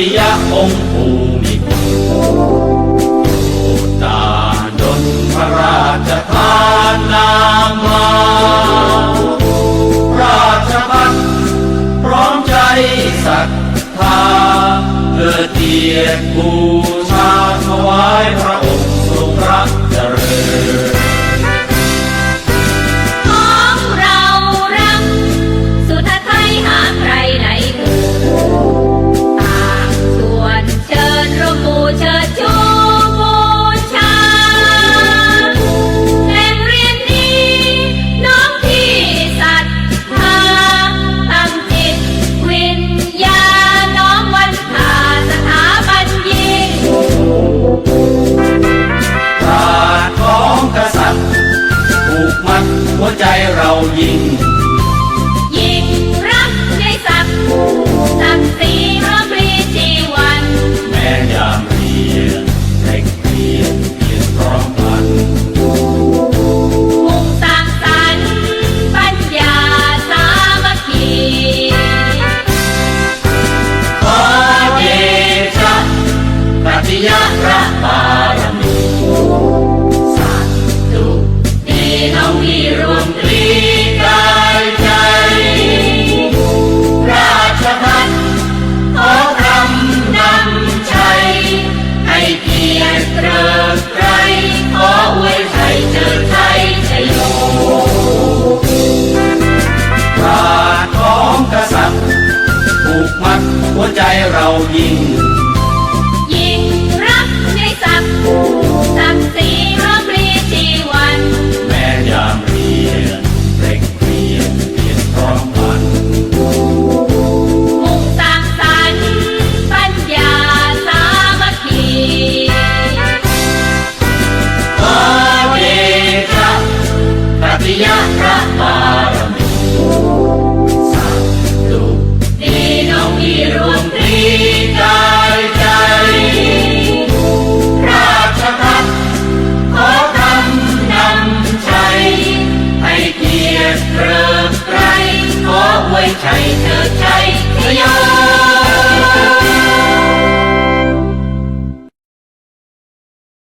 ทิยะองค์ภูมิภูตาดนพระราชทานนามมาราชพัฒพร้อมใจศรัทธาเพื่อเตียรบูชาถวายพระองค์ หัวใจเรายิ่งยิ่ง ใจเรายิ่ง ยิ่งรักในศักดิ์ศักดิ์ศรีพระปรีชีวัน แม้ยามเรียนเร่งเรียนเพียรพร้อมพลันมุ่งสร้างสรรค์ปัญญาสามัคคีขอเดชะปฏิยะพระบาร เริ่มไกลขอไว้ใจเธอใจพยา